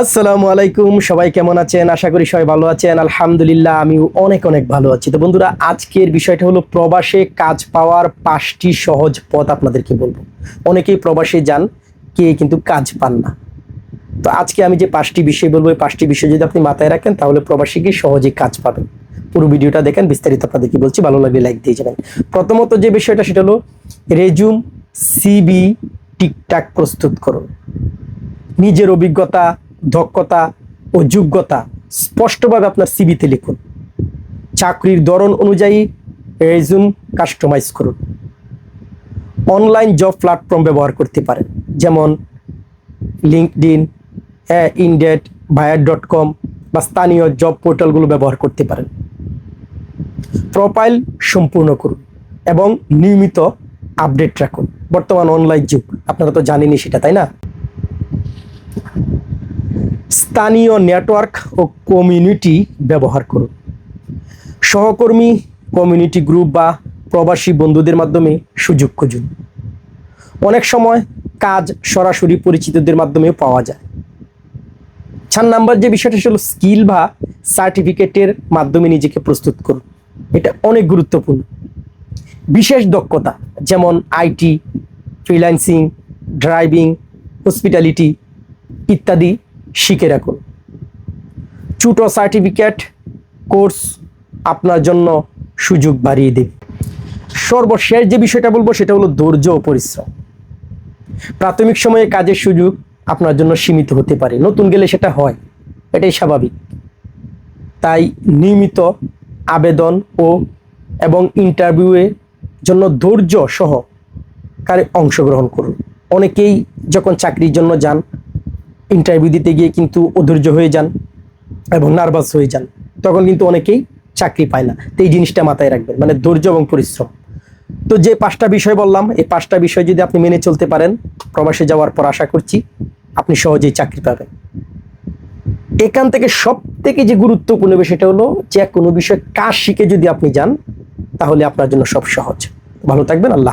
আসসালামু আলাইকুম, সবাই কেমন আছেন? আশা করি সবাই ভালো আছেন। আলহামদুলিল্লাহ, আমিও অনেক অনেক ভালো আছি। তো বন্ধুরা, আজকের বিষয়টা হলো প্রবাসে কাজ পাওয়ার পাঁচটি সহজ পথ আপনাদেরকে বলব। অনেকেই প্রবাসে যান কে কিন্তু কাজ পান না। তো আজকে আমি যে পাঁচটি বিষয় বলব, এই পাঁচটি বিষয় যদি আপনি মাথায় রাখেন, তাহলে প্রবাসী গিয়ে সহজেই কাজ পাবেন। পুরো ভিডিওটা দেখেন, বিস্তারিত আপনাদেরকে বলছি, ভালো লাগলে লাইক দিয়ে যাবেন প্রথমত যে বিষয়টা, সেটা হলো রেজুম, সিবি, টিকটাক প্রস্তুত করুন। নিজের অভিজ্ঞতা দক্ষতা ও যোগ্যতা স্পষ্টভাবে আপনার সিবিতে লিখুন। চাকরির ধরন অনুযায়ী রেজুম কাস্টমাইজ করুন। অনলাইন জব প্ল্যাটফর্ম ব্যবহার করতে পারেন, যেমন লিঙ্কড লিঙ্কডিন ইনডেট ভায়ার ডট কম বা স্থানীয় জব পোর্টালগুলো ব্যবহার করতে পারেন। প্রোফাইল সম্পূর্ণ করুন এবং নিয়মিত আপডেট রাখুন। বর্তমান অনলাইন যুগ, আপনারা তো জানেনই সেটা, তাই না? স্থানীয় নেটওয়ার্ক ও কমিউনিটি ব্যবহার করুন। সহকর্মী, কমিউনিটি গ্রুপ বা প্রবাসী বন্ধুদের মাধ্যমে সুযোগ খুঁজুন। অনেক সময় কাজ সরাসরি পরিচিতদের মাধ্যমেও পাওয়া যায়। চার নাম্বার যে বিষয়টা হলো স্কিল বা সার্টিফিকেটের মাধ্যমে নিজেকে প্রস্তুত করুন। এটা অনেক গুরুত্বপূর্ণ। বিশেষ দক্ষতা, যেমন আইটি, ফ্রিল্যান্সিং, ড্রাইভিং, হসপিটালিটি ইত্যাদি শিখে রাখুন। ছোটো সার্টিফিকেট কোর্স আপনার জন্য সুযোগ বাড়িয়ে দেবে। সর্বশেষ যে বিষয়টা বলব সেটা হলো ধৈর্য ও পরিশ্রম। প্রাথমিক সময়ে কাজের সুযোগ আপনার জন্য সীমিত হতে পারে। নতুন গেলে সেটা হয়, এটাই স্বাভাবিক। তাই নিয়মিত আবেদন ও এবং ইন্টারভিউয়ের জন্য ধৈর্য সহ কারে অংশগ্রহণ করুন। অনেকেই যখন চাকরির জন্য যান ইন্টারভিউ দিতে গিয়ে কিন্তু অধৈর্য হয়ে যান এবং নার্ভাস হয়ে যান। তখন কিন্তু অনেকেই চাকরি পায় না। তো এই জিনিসটা মাথায় রাখবেন মানে ধৈর্য এবং পরিশ্রম। তো যে পাঁচটা বিষয় বললাম, এই পাঁচটা বিষয় যদি আপনি মেনে চলতে পারেন, প্রবাসে যাওয়ার পর আশা করছি আপনি সহজেই চাকরি পাবেন। এখান থেকে সব থেকে যে গুরুত্বপূর্ণ বিষয়টা হলো যে কোনো বিষয় কাজ শিখে যদি আপনি যান, তাহলে আপনার জন্য সব সহজ। ভালো থাকবেন, আল্লাহ